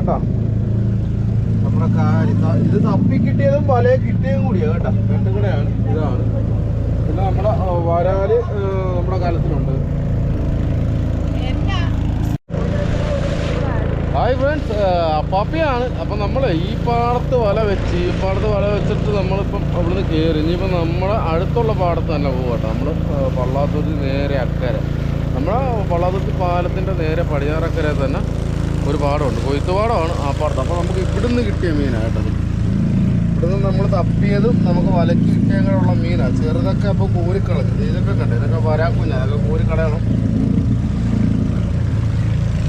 കേട്ടോ. നമ്മുടെ കാരി ഇത് തപ്പി കിട്ടിയതും വല കിട്ടിയതും കൂടിയാ കേട്ടോ. രണ്ടും കൂടെയാണ് ഇതാണ്. പിന്നെ നമ്മുടെ വരാൽ നമ്മുടെ കാലത്തിലുണ്ട്. Hi friends പപ്പിയാണ്. അപ്പം നമ്മൾ ഈ പാടത്ത് വല വെച്ച് ഈ പാടത്ത് വല വെച്ചിട്ട് നമ്മളിപ്പം അവിടുന്ന് കയറി ഇനിയിപ്പം നമ്മുടെ അടുത്തുള്ള പാടത്ത് തന്നെ പോകട്ടെ നമ്മൾ പള്ളാത്തുരുത്തി നേരെ അക്കരെ. നമ്മുടെ പള്ളാത്തൂർ പാലത്തിന്റെ നേരെ പടിഞ്ഞാറക്കരെ തന്നെ ഒരു പാടമുണ്ട്. കൊയ്ത്ത് പാടമാണ് ആ പാടത്ത് അപ്പോൾ നമുക്ക് ഇവിടുന്ന് കിട്ടിയ മീനായിട്ടത് ഇവിടുന്ന് നമ്മൾ തപ്പിയതും നമുക്ക് വലയ്ക്ക് കിട്ടിയ കൂടെയുള്ള മീനാണ് ചെറുതൊക്കെ അപ്പോൾ കോരിക്കളഞ്ഞു. ഇതൊക്കെ കണ്ടേ? ഇതൊക്കെ വരാക്കുഞ്ഞ. അതൊക്കെ കോരിക്കളയണം.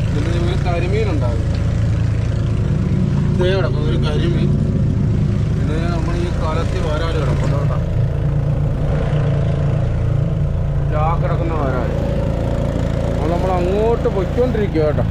ഇതിന്റെ ഒരു കരിമീനുണ്ടാകും. ഇതേ കിടക്കും ഒരു കരിമീൻ. പിന്നെ നമ്മൾ ഈ കലത്തിൽ വരാൽ കിടക്കും കേട്ടോ. ആ കിടക്കുന്ന വരാൽ. അപ്പോൾ നമ്മൾ അങ്ങോട്ട് പൊയ്ക്കൊണ്ടിരിക്കുക കേട്ടോ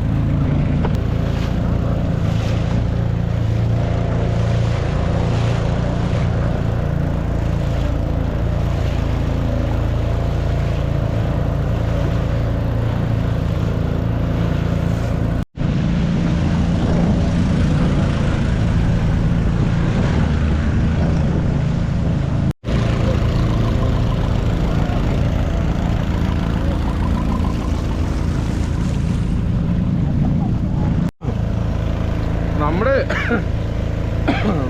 നമ്മുടെ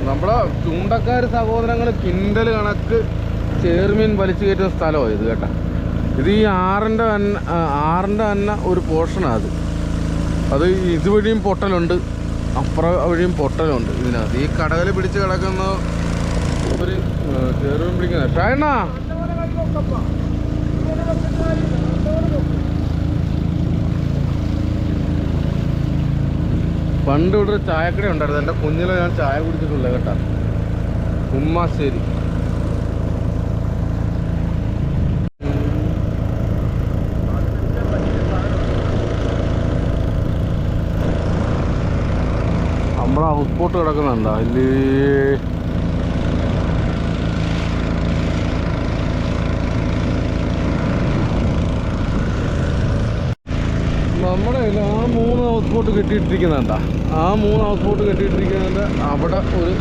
നമ്മുടെ ചൂണ്ടക്കാർ സഹോദരങ്ങൾ കണക്ക് ചേർമീൻ വലിച്ചു കയറ്റുന്ന സ്ഥലമാണ് ഇത് കേട്ടോ. ഇത് ഈ ആറിന്റെ തന്നെ ആറിന്റെ തന്നെ ഒരു പോർഷനാണ് അത്. അത് ഇതുവഴിയും പൊട്ടലുണ്ട് അപ്പുറ വഴിയും പൊട്ടലുണ്ട് ഇതിനകത്ത്. ഈ കടകൾ പിടിച്ച് കിടക്കുന്ന ഒരു ചേർമീൻ പിടിക്കുന്ന ഷായണ്ണ. പണ്ട് ഇവിടെ ഒരു ചായക്കട ഉണ്ടായിരുന്നു. എന്റെ കുഞ്ഞിലെ ഞാൻ ചായ കുടിച്ചിട്ടുള്ളത് കേട്ടോ. ഉമ്മാശ്ശേരി നമ്മുടെ ഹൗസ് ബോട്ട് കിടക്കുന്നുണ്ടോ? നമ്മുടെ കയ്യിൽ ആ മൂന്ന് ഹൗസ് ബോട്ട് കെട്ടിയിട്ടിരിക്കുന്നുണ്ട. ആ മൂന്ന് ഹൗസ് ബോട്ട് കെട്ടിയിട്ടിരിക്കുന്നതിന്റെ അവിടെ ഒരു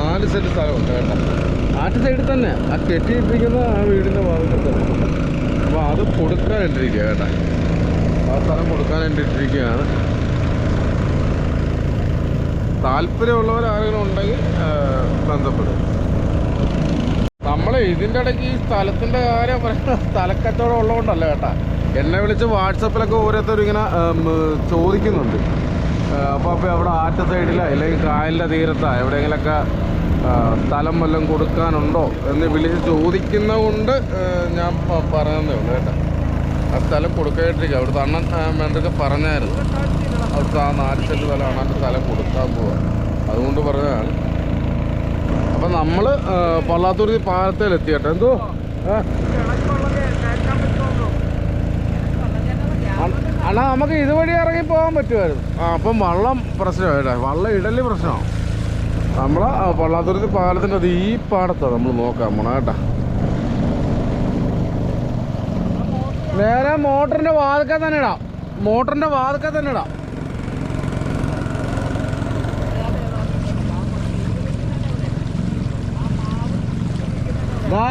നാല് സെറ്റ് സ്ഥലമുണ്ട് കേട്ടോ. ആറ്റ് സൈഡിൽ തന്നെ. ആ കെട്ടിയിട്ടിരിക്കുന്ന ആ വീടിന്റെ ഭാഗത്ത് അപ്പോൾ അത് കൊടുക്കാനിട്ടിരിക്കുക കേട്ടോ. ആ സ്ഥലം കൊടുക്കാനിട്ടിരിക്കുകയാണ് താല്പര്യമുള്ളവർ ആരെങ്കിലും ഉണ്ടെങ്കിൽ ബന്ധപ്പെടും. നമ്മൾ ഇതിന്റെ ഇടയ്ക്ക് ഈ സ്ഥലത്തിന്റെ കാര്യം പറയുന്നത് സ്ഥലക്കച്ചവടം ഉള്ളതുകൊണ്ടല്ല കേട്ടാ. എന്നെ വിളിച്ച് വാട്സപ്പിലൊക്കെ ഓരോരുത്തർ ഇങ്ങനെ ചോദിക്കുന്നുണ്ട്. അപ്പോൾ അപ്പോൾ അവിടെ ആറ്റ സൈഡിലോ അല്ലെങ്കിൽ കായലിന്റെ തീരത്താ എവിടെയെങ്കിലൊക്കെ സ്ഥലം വല്ലതും കൊടുക്കാനുണ്ടോ എന്ന് വിളിച്ച് ചോദിക്കുന്നതുകൊണ്ട് ഞാൻ പറയുന്നേ ഉള്ളൂ കേട്ടോ. ആ സ്ഥലം കൊടുക്കായിട്ടിരിക്കുക അവിടുത്തെ അണ്ണൻ വേണ്ടൊക്കെ പറഞ്ഞായിരുന്നു. അവിടുത്തെ ആ നാല് സെന്റ് സ്ഥലമാണ് ആ സ്ഥലം കൊടുക്കാൻ പോവുക അതുകൊണ്ട് പറഞ്ഞതാണ്. അപ്പം നമ്മൾ പള്ളാത്തൂർ പാലത്തേലെത്തി കേട്ടോ എന്തോ? അണ്ണാ നമുക്ക് ഇതുവഴി ഇറങ്ങി പോകാൻ പറ്റുമായിരുന്നു. ആ അപ്പം വള്ളം പ്രശ്നമാണ് വള്ളം ഇടൽ പ്രശ്നമാണ് നമ്മളെ പള്ളാത്തൂർ പാലത്തിന്റെ അത് ഈ പാടത്താണ് നമ്മൾ നോക്കാം പോണ കേട്ടാ നേരെ മോട്ടറിന്റെ വാതുക്ക തന്നെ ഇടാം. മോട്ടറിന്റെ വാതുക്ക തന്നെ ഇടാം. വാ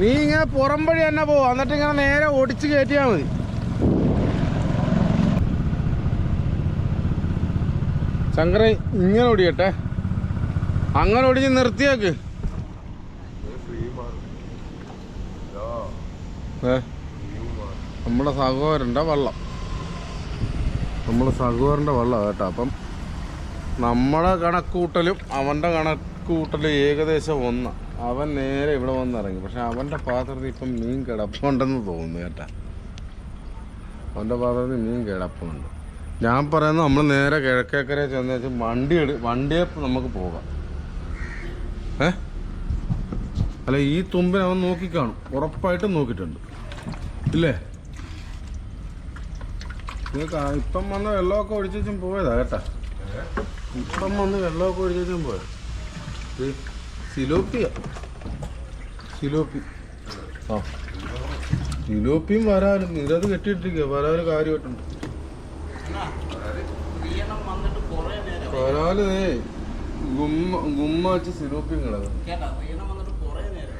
നീ ഇങ്ങനെ പുറം വഴി തന്നെ പോവാ. എന്നിട്ട് ഇങ്ങനെ നേരെ ഓടിച്ച് കയറ്റിയാൽ മതി. ശങ്കര ഇങ്ങനെ ഓടിയട്ടെ. അങ്ങനെ ഓടിച്ച് നിർത്തിയേക്ക്. ഏ നമ്മുടെ സഹോദരന്റെ വള്ളം. നമ്മുടെ സഹോദരന്റെ വള്ളം കേട്ടോ. അപ്പം നമ്മുടെ കണക്കൂട്ടലും അവന്റെ കണക്കൂട്ടലും ഏകദേശം ഒന്ന്. അവൻ നേരെ ഇവിടെ വന്നിറങ്ങി. പക്ഷെ അവന്റെ പാത്രത്തിൽ ഇപ്പം മീൻ കിടപ്പുണ്ടെന്ന് തോന്നുന്നു കേട്ടാ. അവന്റെ പാത്രത്തിൽ മീൻ കിടപ്പുണ്ട്. ഞാൻ പറയുന്നത് നമ്മൾ നേരെ കിഴക്കേക്കരെ ചെന്ന് വെച്ച് വണ്ടി എടു വണ്ടിയെ നമുക്ക് പോകാം. ഏ? അല്ല ഈ തുമ്പിനെ അവൻ നോക്കിക്കാണും ഉറപ്പായിട്ടും നോക്കിയിട്ടുണ്ട്. ഇല്ലേ? ഇപ്പം വന്ന വെള്ളമൊക്കെ ഒഴിച്ചും പോയതാ കേട്ടാ. ഇപ്പം വന്ന് വെള്ളമൊക്കെ ഒഴിച്ചും പോയത്. ഇത് സിലോപ്പിയ സിലോപ്പി. ആ. സിലോപ്പിയും വരാനും നിരത് കെട്ടിയിട്ടിരിക്കുക വരാൽ കാര്യമായിട്ടുണ്ട്. വരാൽ ഗുമ്മ ഗുമ്മ വെച്ച് സിലോപ്പിയും കിടക്കും കേട്ടാ പയ്യനെ വന്നിട്ട് കുറേ നേരം.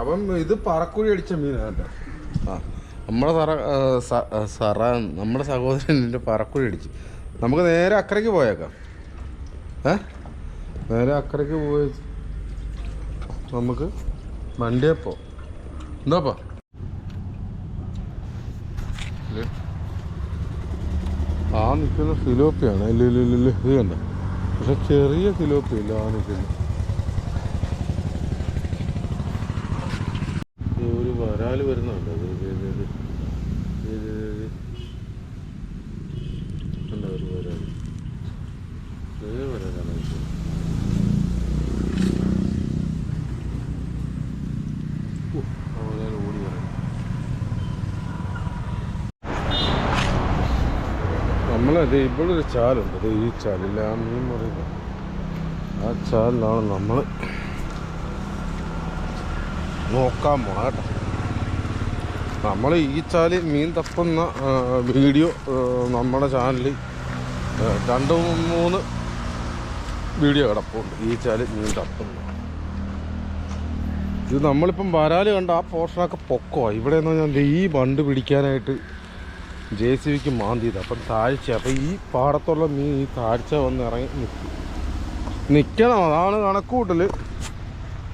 അപ്പം ഇത് പറക്കുഴി അടിച്ച മീനാ കേട്ടോ. ആ. നമ്മുടെ സറ സറ നമ്മുടെ സഹോദരൻ എന്റെ പറക്കുഴി അടിച്ച് നമുക്ക് നേരെ അക്കരയ്ക്ക് പോയേക്കാം. ഏ? നേരെ അക്കരയ്ക്ക് പോയി നമുക്ക് വണ്ടിയെ പോ. എന്താപ്പാ? ആ നിൽക്കുന്ന സിലോപ്പിയാണ് ഇല്ല ഇല്ല ഇല്ല ഇത് കണ്ട? പക്ഷെ ചെറിയ സിലോപ്പിയില്ല ആ നിൽക്കുന്നത് ഇത് ഒരു വരാൽ വരുന്നുണ്ട് ഇത് ഇത് ഇത് ഇത്. ഇത് ഇത് ഇത്. കണ്ടോ ഒരു വരാൽ ചെറിയ വരാലാണ് ഇത്. ഉഹ്, ആ വരാൽ ഓടി വരാൻ നമ്മളത് ഇവിടെ ഒരു ചാലുണ്ട്. അത് ഈ ചാലില്ല ആ മീൻ പറയുന്നത് ആ ചാലിലാണ് നമ്മൾ നോക്കാൻ പോണ കേട്ടോ. നമ്മൾ ഈ ചാലിൽ മീൻ തപ്പുന്ന വീഡിയോ നമ്മുടെ ചാനലിൽ രണ്ട് മൂന്ന് വീഡിയോ കിടപ്പുണ്ട്. ഈ ചാലിൽ മീൻ തപ്പുന്ന ഇത് നമ്മളിപ്പം വരാൽ കണ്ട ആ പോർഷനൊക്കെ പൊക്കോ ഇവിടെ എന്ന് പറഞ്ഞാൽ ഈ ബണ്ട് പിടിക്കാനായിട്ട് ജെ സി ബിക്ക് മാന്തിയത്. അപ്പം താഴ്ച അപ്പം ഈ പാടത്തുള്ള മീൻ ഈ താഴ്ച വന്ന് ഇറങ്ങി നിൽക്കും. നിൽക്കണം അതാണ് കണക്കൂട്ടൽ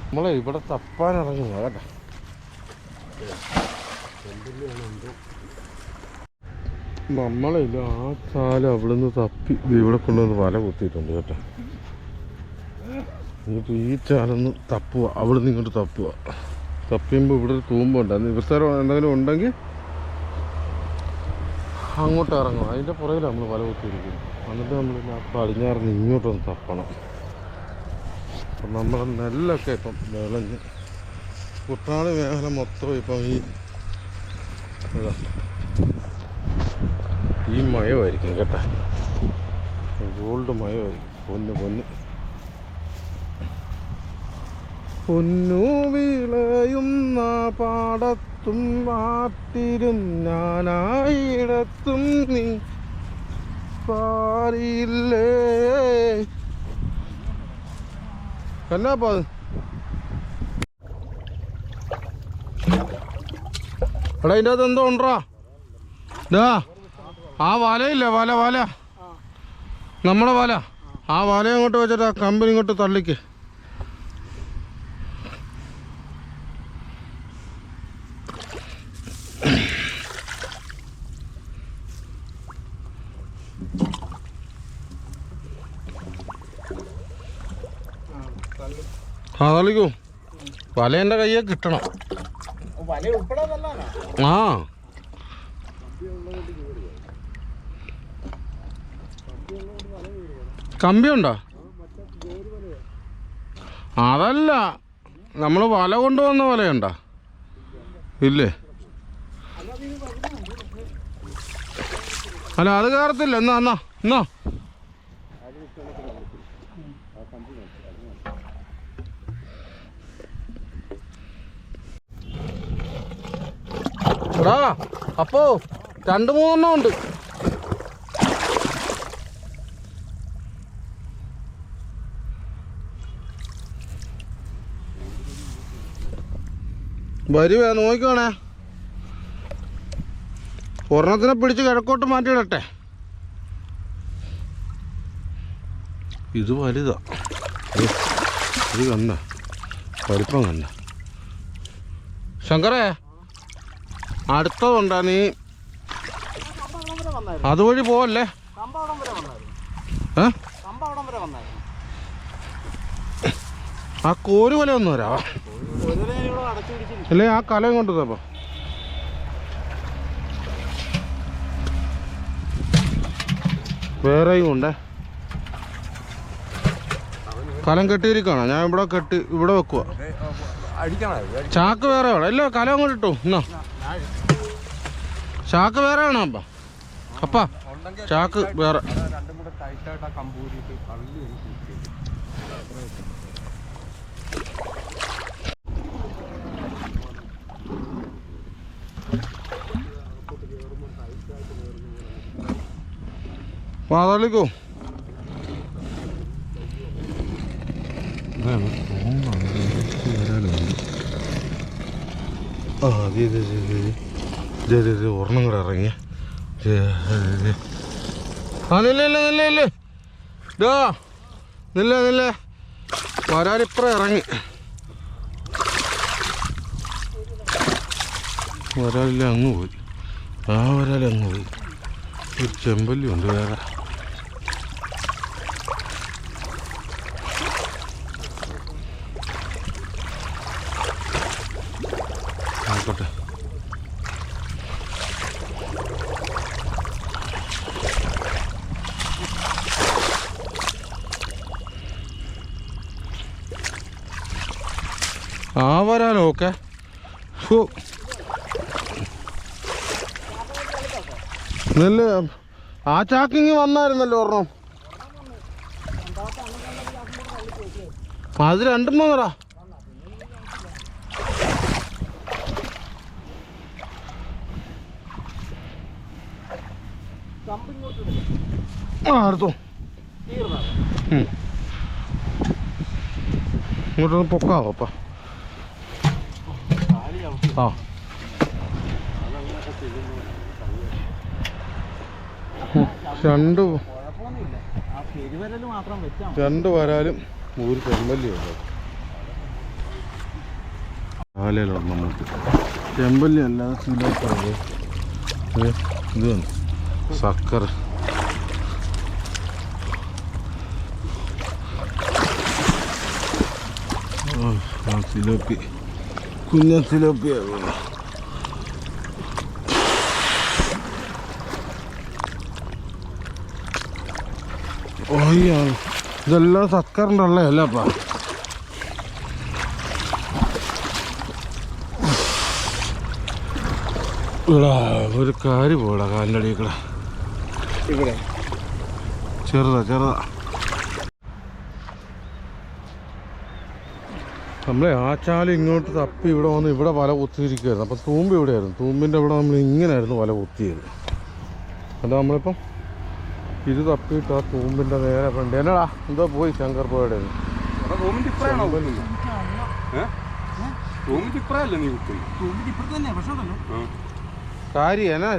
നമ്മളെ ഇവിടെ തപ്പാൻ ഇറങ്ങുക കേട്ടോ നമ്മളില്ല ആ ചാല അവിടുന്ന് തപ്പി ഇവിടെ കൊണ്ടുവന്ന് വല കുത്തിയിട്ടുണ്ട് കേട്ടോ. ഇനിയിപ്പോൾ ഈ ചാലൊന്ന് തപ്പുക അവിടുന്ന് ഇങ്ങോട്ട് തപ്പുക. തപ്പിയുമ്പോൾ ഇവിടെ ഒരു തൂമ്പുണ്ട്. അന്ന് സ്ഥലം എന്തെങ്കിലും ഉണ്ടെങ്കിൽ അങ്ങോട്ട് ഇറങ്ങും അതിന്റെ പുറകിലാണ് നമ്മൾ വല കുത്തിയിരിക്കുന്നത്. എന്നിട്ട് നമ്മൾ പടിഞ്ഞാറിന് ഇങ്ങോട്ടൊന്ന് തപ്പണം. അപ്പം നമ്മുടെ നെല്ലൊക്കെ ഇപ്പം വിളഞ്ഞ്. കുട്ടനാട് മേഖല മൊത്തം ഇപ്പം ഈ. ഈ മയമായിരിക്കും കേട്ടോ. ഗോൾഡ് മയമായിരിക്കും. പൊന്ന് പൊന്ന്. പൊന്നു വിളയുന്ന പാടത്തും നാട്ടിലും മാത്തിരുന്നാനായിടത്തും നീ പാറിയില്ലേ? എന്നാപ്പാ അത്? എടാ ഇതിന്റെ അകത്ത് എന്തോ ഉണ്ടോ? ഇതാ ആ വലയില്ലേ വല വല? നമ്മളെ വല. ആ വല അങ്ങോട്ട് വെച്ചിട്ട് ആ കമ്പനി ഇങ്ങോട്ട് തള്ളിക്ക്. ആ വല എന്റെ കയ്യെ കിട്ടണം. ആ. കമ്പിയുണ്ടോ? അതല്ല. നമ്മൾ വല കൊണ്ടുവന്ന വലയുണ്ടോ? ഇല്ലേ? അല്ല അത് കയറത്തില്ല എന്നാ എന്നാ എന്നാ. എടാ അപ്പോ രണ്ട് മൂന്നെണ്ണം ഉണ്ട്. വരുവേ നോക്കിക്കോണേ ഒരെണ്ണത്തിനെ പിടിച്ച് കിഴക്കോട്ട് മാറ്റിയിടട്ടെ. ഇത് വലുതാ. ഇത് കണ്ട? വലിപ്പം കണ്ട? ശങ്കരേ അടുത്തതുണ്ടാ നീ അതുവഴി പോവല്ലേ? ആ കോരു പോലെ ഒന്നും അല്ലേ ആ കലം കൊണ്ട് തപ്പോ വേറെയും ഉണ്ടേ. കലം കെട്ടിയിരിക്കണോ ഞാൻ ഇവിടെ കെട്ടി ഇവിടെ വെക്കുക ചാക്ക് വേറെ വേണം. ഇല്ല കലം അങ്ങോട്ട് ഇട്ടു. എന്നാ? ചാക്ക് വേറെ ആണോ അപ്പ? അപ്പ ചാക്ക് വേറെ. മാതാളിക്കോ ഒരെണ്ണം കൂടെ ഇറങ്ങി ഇത് ഇത് ഇത്. ആ ഇറങ്ങി. വരാലില്ല അങ്ങ് പോയി. ആ വരാലങ്ങ് പോയി. ഒരു ചെമ്പല്ലി ഉണ്ട് വേറെ നോക്കട്ടെ ആ വരാലോ ഓക്കെ നെല്ല് ആ ചാക്കിങ് വന്നായിരുന്നല്ലോ ഒരെണ്ണം. അത് രണ്ടും വന്നടാ ആ. ഇങ്ങോട്ടൊന്ന് പൊക്കാവോ അപ്പ. ആ. രണ്ട് രണ്ട് വരാലും ഒരു ചെമ്പല്ലി ഉണ്ട്? ആലയിലുണ്ട് നമുക്ക് ചെമ്പല്ലി അല്ലാതെ ഇത് വന്നു സക്കർ. സിലോപ്പി. കുഞ്ഞ സിലോപ്പിയാണ് ഓയ്യാ ഇതെല്ലാം സക്കറിന്റെ ഉള്ളതല്ല അപ്പാ? ഒരു കാര്യ പോടാ കാലിന്റെ അടിയിൽ കൂടെ ഇവിടെ. ചെറുതാ ചെറുതാ. നമ്മളെ ആ ചാൽ ഇങ്ങോട്ട് തപ്പി ഇവിടെ വന്ന് ഇവിടെ വല കുത്തിയിരിക്കുമായിരുന്നു അപ്പം തൂമ്പ് ഇവിടെയായിരുന്നു. തൂമ്പിന്റെ ഇവിടെ നമ്മൾ ഇങ്ങനെയായിരുന്നു വല കുത്തിയത്. അല്ല നമ്മളിപ്പം ഇത് തപ്പിയിട്ട് ആ തൂമ്പിന്റെ നേരെ ഫ്രണ്ട് എന്നടാ എന്തോ പോയി ശങ്കർ പോയുടെ കാരി എന്നാ?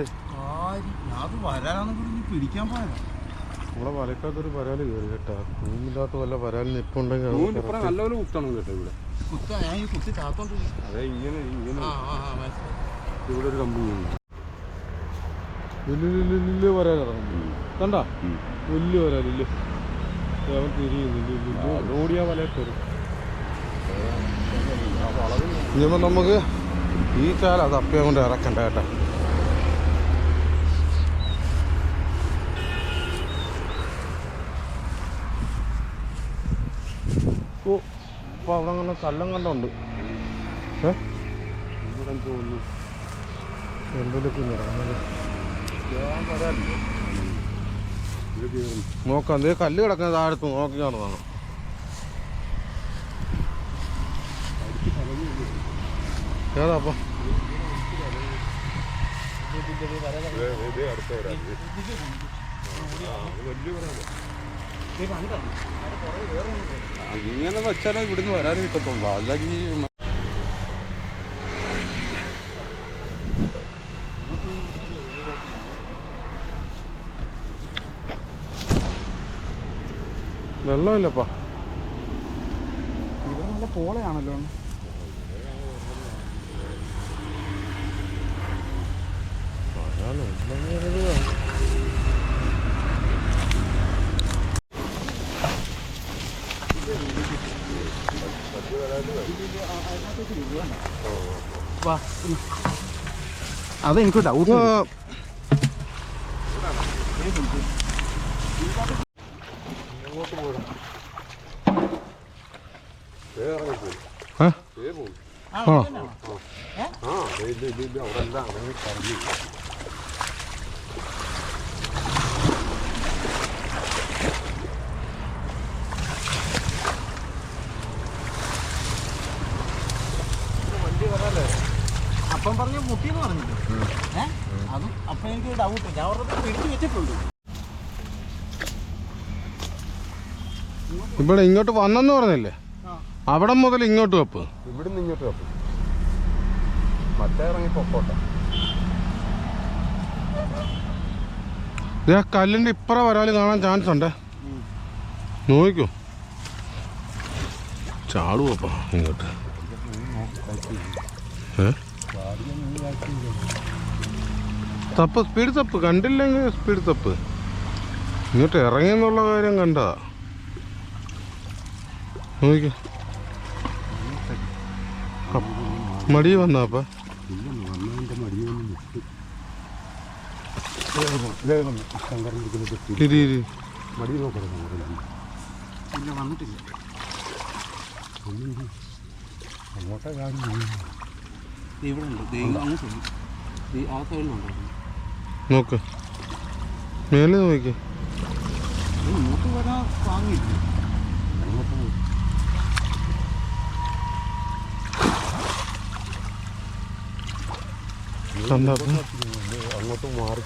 നമ്മളെ വലക്കാത്തൊരു പരാതി കയറി കേട്ടാ. തൂമ്പില്ലാത്ത വല്ല പരാതി നിപ്പുണ്ടെങ്കിൽ. നല്ലപോലെ കുത്തണം കേട്ടോ ഇവിടെ. കുത്ത ഞാൻ ഈ കുത്തി താത്തോണ്ട് അതെ ഇങ്ങനെ ഇങ്ങനെ. ആ ആ ആ മനസ്സിലായി. ഇവിടെ ഒരു കമ്പനി ഉണ്ട്. കണ്ട? വലിയ അവൻ തിരിയുന്നില്ല വല കയറും. ഇനിയിപ്പോൾ നമുക്ക് ഈ ചാല തപ്പിയാൻ കൊണ്ട് ഇറക്കണ്ട കേട്ടോ. ഓ അപ്പോൾ അവിടെ അങ്ങനെ കല്ലം കണ്ടുണ്ട്. ഏ? ഇവിടെ തോന്നുന്നു എന്തൊക്കെ കയറും നോക്കാം. ദേ കല്ല് കിടക്കുന്ന താഴത്ത് നോക്കി കാണുന്നതാണ്. ഏതാ ഇങ്ങനെ വെച്ചാലേ ഇവിടുന്ന് വരാൻ കിട്ടത്തുള്ളൂ. അല്ലെങ്കിൽ വെള്ളമില്ലപ്പാ. ഇവിടെ നല്ല പോളയാണല്ലോ. അതെനിക്ക് ഡൗട്ട് ഏ? ഏ പോകും ആ ആ ഇല്ല ഇല്ല ഇല്ല അവിടെ എല്ലാം അവിടെ പറഞ്ഞു അപ്പം പറഞ്ഞ മുട്ടിന്ന് പറഞ്ഞില്ലേ? ഏഹ് അതും അപ്പൊ എനിക്ക് ഡൗട്ട് ഞാൻ അവരുടെ പിടിച്ചു വെച്ചിട്ടുണ്ട്. ഇവിടെ ഇങ്ങോട്ട് വന്നെന്ന് പറഞ്ഞില്ലേ. അവിടെ മുതൽ ഇങ്ങോട്ട് വെപ്പ്. ഇവിടുന്ന് ഇങ്ങോട്ട് വെപ്പ്. മറ്റേ ഇറങ്ങി പൊക്കോട്ടെ. ഇത് കല്ലിന്റെ ഇപ്പറ വരാൽ കാണാൻ ചാൻസ് ഉണ്ട്? നോക്കൂ ചാടു ചാടുവപ്പാ ഇങ്ങോട്ട്. തപ്പ് സ്പീഡ് തപ്പ്. കണ്ടില്ലെങ്കിൽ സ്പീഡ് തപ്പ്. ഇങ്ങോട്ട് ഇറങ്ങിയെന്നുള്ള കാര്യം കണ്ടതാ നോക്കിക്കോ മടി വന്നാപ്പ ഇരി ഇരി മടി നോക്കണം ഇല്ല വന്നിട്ടില്ല അങ്ങോട്ടേ കാര്യം ദേ ഇവിടെ ഉണ്ട് ദേ അങ്ങോട്ട് ഉണ്ട്. മടി സൈഡിലുണ്ടോ നോക്ക്. മേലെ നോക്കി കണ്ടപ്പോ അങ്ങോട്ട് മാറി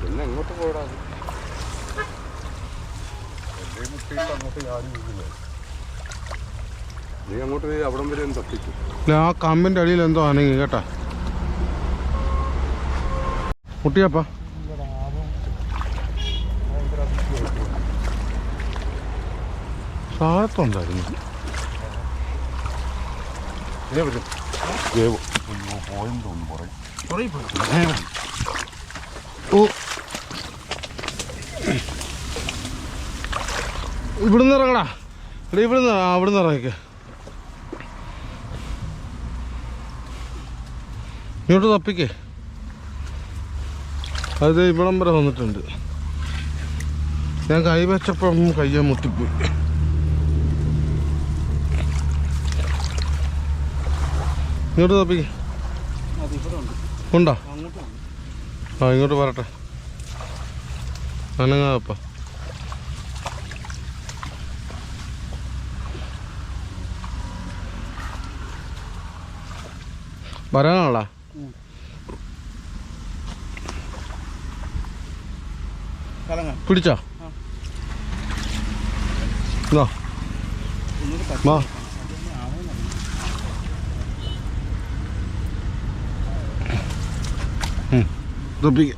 പിന്നെ എങ്ങോട്ട് പോടാ. നീ അങ്ങോട്ട് നീ അവിടം വരെ തപ്പിച്ചു ആ കമ്പിന്റെ അടിയിൽ എന്തോ ആണെങ്കിൽ കേട്ടാ. കുട്ടിയപ്പാ സാധത്തുണ്ടായിരുന്നു പോയെന്ന് തോന്നുന്നു പുറകെ പുറകെ പോയി ഓ ഇവിടുന്ന് ഇറങ്ങടാ എടാ ഇവിടുന്ന് അവിടുന്ന് ഇറങ്ങിക്ക ഇങ്ങോട്ട് തപ്പിക്കേ അത് ഇവിടം വരെ വന്നിട്ടുണ്ട് ഞാൻ കൈ വെച്ചപ്പം കയ്യെ മുട്ടിപ്പോയി ഇങ്ങോട്ട് തപ്പിക്ക്. ഉണ്ട്? ആ ഇങ്ങോട്ട് വരട്ടെ. അനങ്ങാപ്പ വരാനാളാ പിടിച്ചോ? വാ. തപ്പിക്ക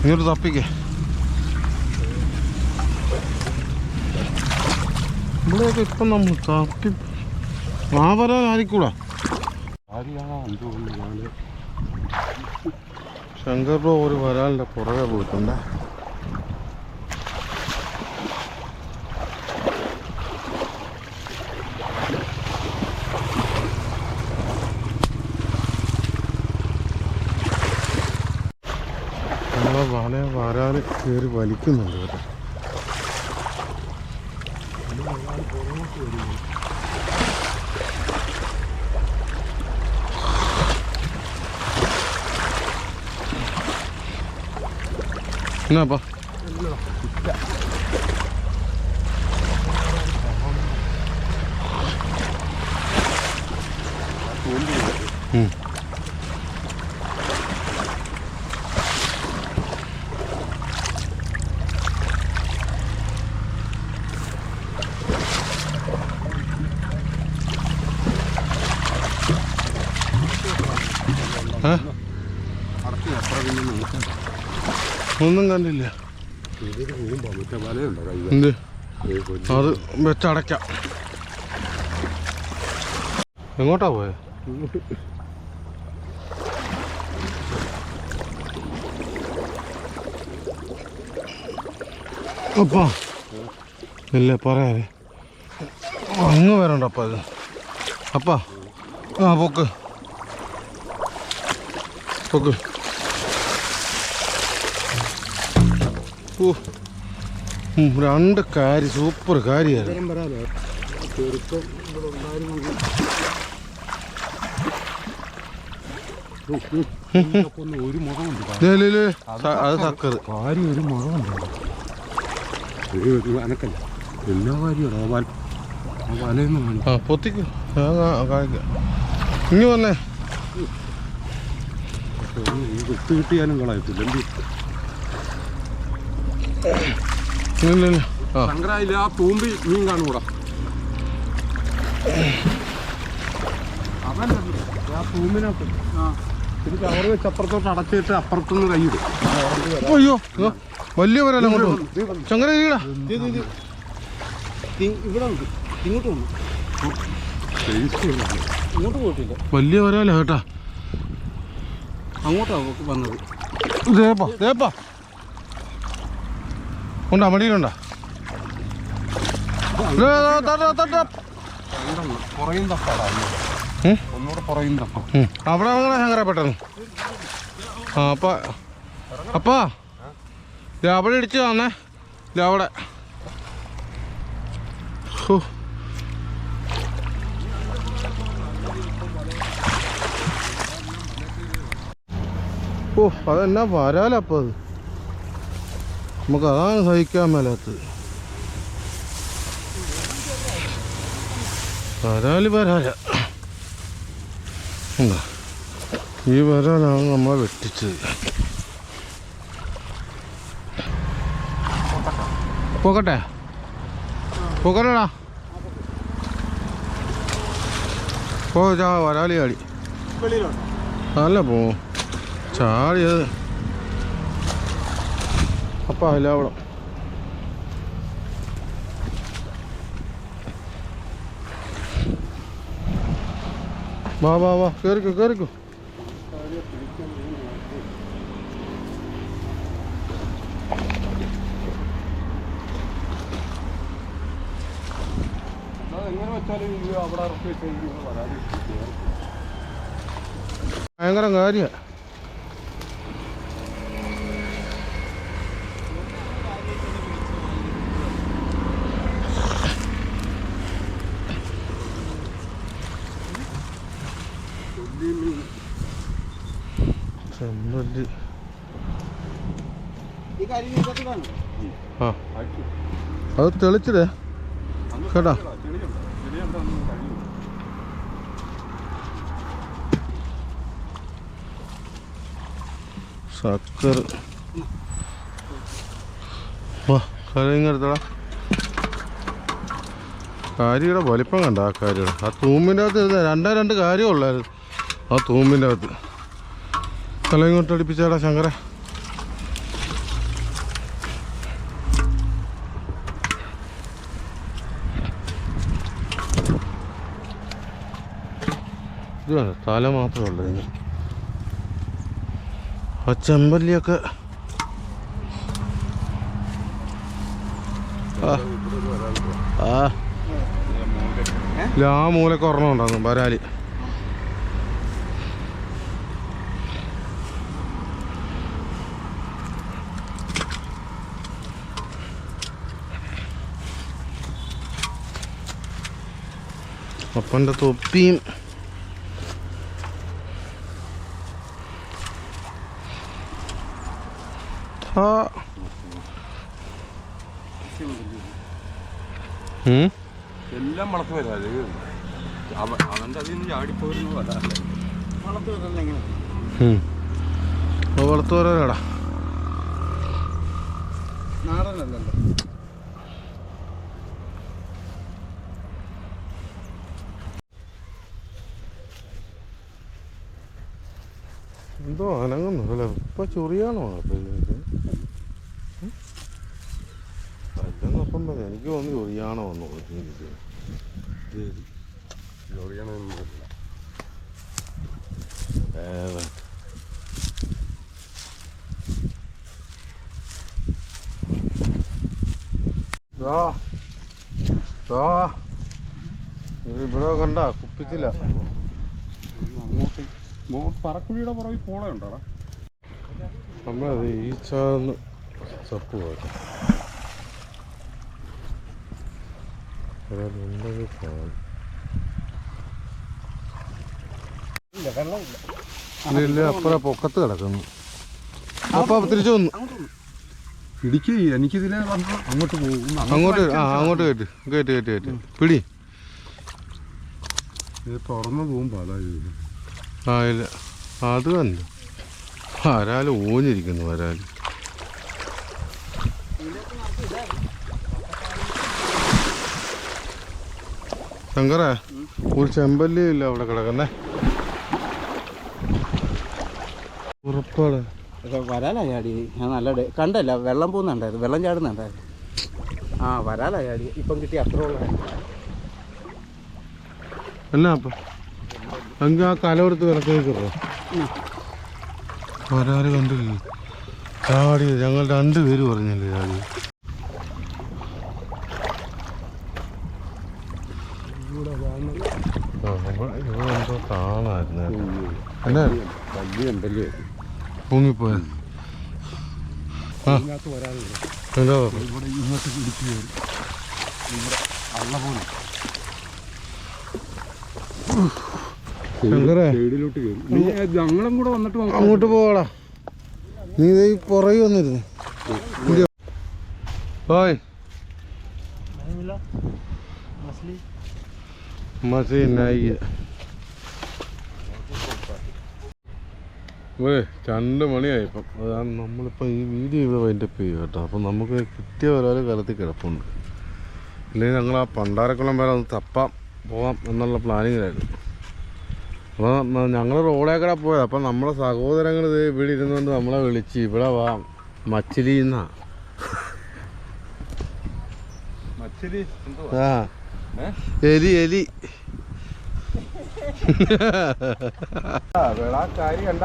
ഇങ്ങോട്ട് തപ്പിക്ക്. ഇവിടെയൊക്കെ ഇപ്പം നമ്മൾ തപ്പി ആ വരാനായിരിക്കൂടാ ആരെയാണോ എന്തുകൊണ്ട് ഞാൻ ശങ്കർ ബ്രോ ഒരു വരാലിന്റെ പുറകെ പോയിട്ടുണ്ട് നമ്മളെ വല വരാൽ കയറി വലിക്കുന്നുണ്ട് കേട്ടോ എന്നാപ്പാ ഉം. ഏ? അടത്തി അത്ര പിന്നെ നോക്കാം ഒന്നും കണ്ടില്ല. എന്ത്? അത് വെച്ചടയ്ക്കാം എങ്ങോട്ടാ പോയത് അപ്പാ. ഇല്ല പറയാതെ അങ്ങ് വരണ്ട അപ്പ ഇത്. അപ്പാ. ആ പൊക്ക്. പൊക്ക്. ഓ. രണ്ട് കാര്യ സൂപ്പർ കാര്യമായിരുന്നു ഒരു മുഖമുണ്ട് അത് സക്കർ കാര്യം ഒരു മുഖമുണ്ട് അനക്കല്ല. എല്ലാ കാര്യവും ആ പൊത്തിക്ക്. വന്നേ. വിട്ട് കിട്ടിയാലും കളയത്തില്ല എന്ത് ഇല്ല ഇല്ല ആ ശങ്കരായില്ല ആ തൂമ്പി മീൻ കാണൂടാ ആ ഇത് കവർ വെച്ച് അപ്പുറത്തോട്ട് അടച്ചിട്ട് അപ്പുറത്തുനിന്ന് കൈയിടും അയ്യോ വലിയ വരാല അങ്ങോട്ട് വന്നു. ചങ്ങല ഇരിക്കടാ ഇത് ഇത് തി- ഇവിടെ ഉണ്ട്. ഇങ്ങോട്ട് വന്നു. ഇങ്ങോട്ട് പോയിട്ടില്ല. വലിയ വരാല കേട്ടാ. അങ്ങോട്ടാണ് വന്നത്. ദേപ്പാ ദേപ്പാ തപ്പം മടിയിലുണ്ടോ അവിടെ അങ്ങനെ ശങ്കര പെട്ടെന്ന്. ആ അപ്പ അപ്പാ അവിടെ ഇടിച്ച് തന്നേ അവിടെ. ഓ അതെന്നാ വരാലപ്പോ അത്? നമുക്ക് അതാണ് സഹിക്കാൻ മേലാത്തത്. വരാൽ വരാല? ഈ വരാലാണ് നമ്മളെ വെട്ടിച്ചത്. പോകട്ടെ പോകട്ടെടാ പോ ചാ വരാലി ചാടി. അല്ല പോ. ചാടിയത് അവിടെ വാ വാ വാ കേറിക്കോ കേറിക്കോ. ഭയങ്കര കാര്യ ചെമ്പല്ലി ഈ കാര്യം ഇതിനകത്തിടാണ് ആ അത് തെളിച്ചിടേ. കേട്ടോ? സക്കർ. വാ കരയിങ്ങെടുത്തടാ. കാരിയുടെ വലിപ്പം കണ്ട ആ കാരിയുടെ ആ തൂമ്പിന്റെ അകത്ത് ഇരുന്ന് രണ്ടേ രണ്ട് കാര്യമുള്ളായിരുന്നു. ആ തൂമ്പിന്റെ അകത്ത്. തലയിങ്ങോട്ട് അടിപ്പിച്ചാടാ ശങ്കര ഇത് തല മാത്രമേ ഉള്ളൂ ഇതിന്. ആ ചെമ്പല്ലിയൊക്കെ. ആ. മൂലക്ക് ഒരെണ്ണം ഉണ്ടാകും വരാലി അപ്പന്റെ തൊപ്പിയും ആ ഉം എല്ലാം വരും അത് അവൻ അവന്റെ അതിൽ നിന്ന് വരാല്ലേ വളർത്ത് വരല്ല എങ്ങനെ? വളർത്തു വരാടാ നാടനല്ലല്ലോ. എന്തോ അനങ്ങുന്നു. അല്ലേ ഇപ്പൊ ചൊറിയാണോ? അല്ലെന്നപ്പം പറയാം? എനിക്ക് തോന്നി ചൊറിയാണോ വന്നു ചൊറിയണമെന്നില്ല ഇവിടെ കണ്ട കുപ്പിച്ചില്ല പറക്കുഴിയുടെ പുറകിൽ പോളയുണ്ടോ നമ്മളത് ഈ ചാന്ന് ചപ്പ് പോട്ടെ ഒരാളുണ്ടെങ്കിൽ കാണും ഇല്ല അപ്പുറ പൊക്കത്ത് കിടക്കുന്നു. അപ്പൊ തിരിച്ചു വന്നു. ഇടിക്ക് എനിക്കിതിലെ അങ്ങോട്ട് പോകും അങ്ങോട്ട് ആ അങ്ങോട്ട് കയറ്റ് കയറ്റ് കയറ്റ് കയറ്റ് പിടി. ഇത് തുറന്നു പോകുമ്പോൾ അതായത് ആ ഇല്ല. അത് കണ്ടു. വരാൽ ഊഞ്ഞിരിക്കുന്നു വരാൽ ശങ്കറ ഒരു ചെമ്പല്ലിയില്ല അവിടെ കിടക്കുന്നേ. ഉറപ്പാണ്. വരാലാ ചാടി ഞാൻ നല്ല കണ്ടല്ല വെള്ളം പോകുന്നുണ്ടായിരുന്നു. വെള്ളം ചാടുന്നുണ്ടായിരുന്നു. ആ വരാലാ ചാടി ഇപ്പം കിട്ടി അത്ര ഉള്ള. എന്നാ അപ്പം? എങ്കിൽ ആ കലവെടുത്ത് കിടക്കുന്നോ വരാൽ കണ്ടില്ലേ? ചാടി ഞങ്ങൾ രണ്ടുപേര് പറഞ്ഞല്ലേ ചാടി ആ, ഇവിടെ ഇവിടെ എന്തോ കാണായിരുന്നു വലിയ എന്തല്ലേ പൊങ്ങിപ്പോയ. ഇവിടെ ഇങ്ങോട്ട് ഇടിച്ചു കയറി. ഇവിടെ അള്ള പോലെ. സൈഡിലോട്ട് കയറി. നീ ഞങ്ങളും കൂടെ വന്നിട്ട് അങ്ങോട്ട് പോകടാ നീ ഈ പുറകെ വന്നിരുന്നു. ഓയ്. മസി നായി ഏ രണ്ട് മണിയായി ഇപ്പം. അതാണ് നമ്മളിപ്പോൾ ഈ വീഡിയോ ഇവിടെ വൈൻഡപ്പ് ചെയ്യും കേട്ടോ. അപ്പം നമുക്ക് കിട്ടിയ ഒരാൾ കാലത്ത് കിടപ്പുണ്ട്. അല്ലെങ്കിൽ ഞങ്ങൾ ആ പണ്ടാരക്കുളം വരെ ഒന്ന് തപ്പാം പോവാം എന്നുള്ള പ്ലാനിങ്ങിലായിരുന്നു അപ്പോൾ ഞങ്ങൾ റോഡേ കൂടെ പോയത്. അപ്പം നമ്മുടെ സഹോദരങ്ങൾ ഇത് ഇവിടെ ഇരുന്നുകൊണ്ട് നമ്മളെ വിളിച്ച് ഇവിടെ വാ മച്ചിലിന്നാ മച്ചലി? ആ. എലി എലി. കാര്യം കണ്ട?